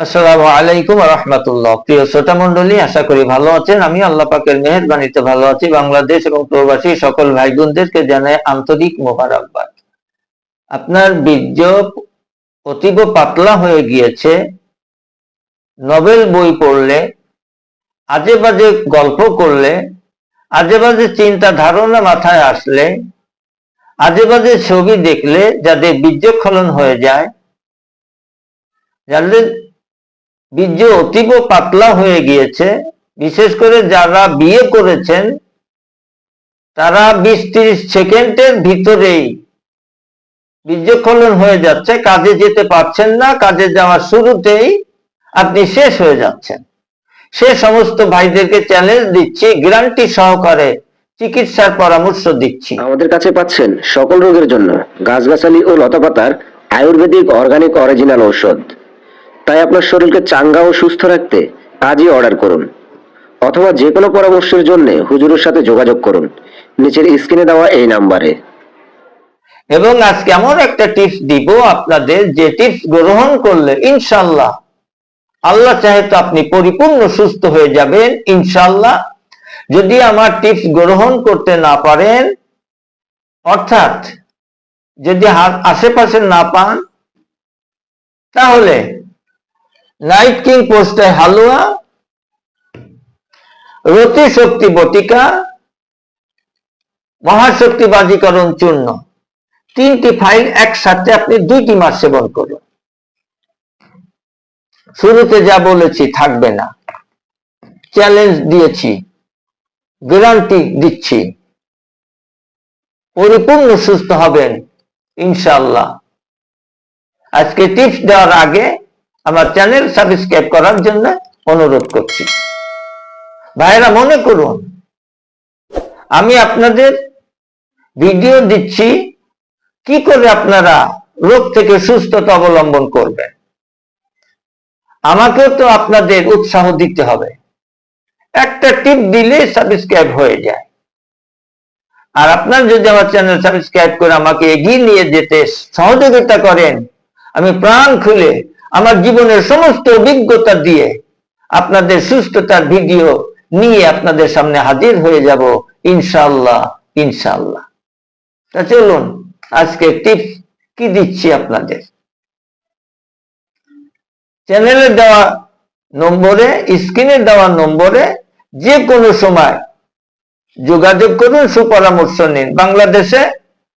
আসসালামু আলাইকুম রহমতুল্লাহ। প্রিয় শ্রোতা মন্ডলী আশা করি ভালো আছেন। আমি আল্লাহ পাকের মেহেরবানিতে ভালো আছি। বাংলাদেশ এবং প্রবাসী সকল ভাই বোনদেরকে জানাই আন্তরিক মোবারকবাদ। আপনার বীর্য অতীব পাতলা হয়ে গিয়েছে। নভেল বই পড়লে আজে বাজে গল্প করলে আজে বাজে চিন্তা ধারণা মাথায় আসলে আজে বাজে ছবি দেখলে যাদের বীর্যক্ষলন হয়ে যায়, যাদের বীর্য অতীব পাতলা হয়ে গিয়েছে। বিশেষ করে যারা বিয়ে করেছেন, তারা বিশ ত্রিশ সেকেন্ডের ভিতরেই বীর্যক্ষলন হয়ে যাচ্ছে, কাজে যেতে পারছেন না, কাজে যাওয়ার শুরুতেই আপনি শেষ হয়ে যাচ্ছেন। সে সমস্ত ভাইদেরকে চ্যালেঞ্জ দিচ্ছি গ্যারান্টি সহকারে চিকিৎসার পরামর্শ দিচ্ছি। আমাদের কাছে পাচ্ছেন সকল রোগের জন্য গাছগাছালি ও লতাপাতার আয়ুর্বেদিক অর্গানিক অরিজিনাল ঔষধ। তাই আপনার শরীরকে চাঙ্গা ও সুস্থ রাখতে আজই অর্ডার করুন। অথবা যে কোনো পরামর্শের জন্য হুজুরের সাথে যোগাযোগ করুন। নিচের স্ক্রিনে দেওয়া এই নাম্বারে এবং আজকে এমন একটা টিপস দিব আপনাদের, যে টিপস গ্রহণ করলে ইনশাল্লাহ আল্লাহ চাহে তো আপনি পরিপূর্ণ সুস্থ হয়ে যাবেন ইনশাল্লাহ যদি আমার টিপস গ্রহণ করতে না পারেন, অর্থাৎ যদি আশেপাশে না পান, তাহলে নাইট কিং পোস্টে হালুয়া রতি শক্তি বটিকা মহাশক্তি বাজিকরণ চূর্ণ তিনটি ফাইল একসাথে আপনি দুইটি মাস সেবন করুন। শুরুতে যা বলেছি থাকবে না। চ্যালেঞ্জ দিয়েছি। গ্যারান্টি দিচ্ছি। পরিপূর্ণ সুস্থ হবেন ইনশাল্লাহ আজকে টিপস দেওয়ার আগে আমার চ্যানেল সাবস্ক্রাইব করার জন্য অনুরোধ করছি। ভাইরা মনে করুন, আমি আপনাদের ভিডিও দিচ্ছি, কি করে আপনারা রোগ থেকে সুস্থতা অবলম্বন করবেন? আমাকেও তো আপনাদের উৎসাহ দিতে হবে। একটা টিপ দিলে সাবস্ক্রাইব হয়ে যায়। আর আপনার যদি আমার চ্যানেল সাবস্ক্রাইব করে আমাকে এগিয়ে নিয়ে যেতে সহযোগিতা করেন, আমি প্রাণ খুলে আমার জীবনের সমস্ত অভিজ্ঞতা দিয়ে আপনাদের সুস্থতার ভিডিও নিয়ে আপনাদের সামনে হাজির হয়ে যাব ইনশাল্লাহ ইনশাল্লাহ তা চলুন, আজকে টিপস কি দিচ্ছি আপনাদের? চ্যানেলে দেওয়া নম্বরে, স্ক্রিনে দেওয়া নম্বরে যে কোনো সময় যোগাযোগ করুন, সুপরামর্শ নিন। বাংলাদেশে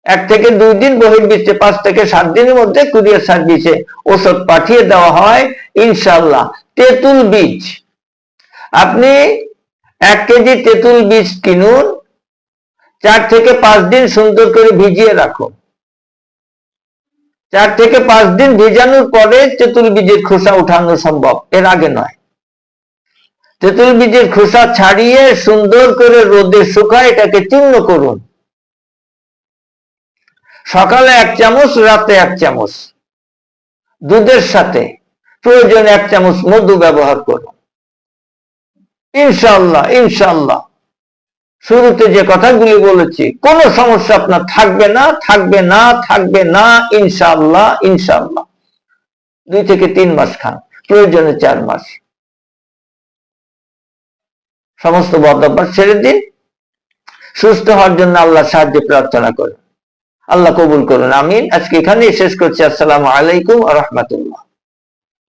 এক থেকে দুই দিন, বহির্বিশ্বে পাঁচ থেকে সাত দিনের মধ্যে কুরিয়ার সার্ভিসে ওষুধ পাঠিয়ে দেওয়া হয় ইনশাল্লাহ তেঁতুল বীজ। আপনি এক কেজি তেঁতুল বীজ কিনুন, চার থেকে পাঁচ দিন সুন্দর করে ভিজিয়ে রাখুন। চার থেকে পাঁচ দিন ভিজানোর পরে তেঁতুল বীজের খোসা উঠানো সম্ভব, এর আগে নয়। তেঁতুল বীজের খোসা ছাড়িয়ে সুন্দর করে রোদে শুকায় এটাকে চূর্ণ করুন। সকালে এক চামচ, রাতে এক চামচ। দুধের সাথে প্রয়োজনে এক চামচ মধু ব্যবহার করুন। ইনশাল্লাহ ইনশাল্লাহ শুরুতে যে কথাগুলি বলেছি, কোন সমস্যা আপনার থাকবে না থাকবে না থাকবে না ইনশাল্লাহ ইনশাল্লাহ দুই থেকে তিন মাস খান, প্রয়োজনে চার মাস। সমস্ত বদাব্যাস ছেড়ে দিন। সুস্থ হওয়ার জন্য আল্লাহ সাহায্য প্রার্থনা করুন। আল্লাহ কবুল করুন আমিন। আজকে এখানেই শেষ করছি। আসসালামু আলাইকুম রহমতুল্লাহ।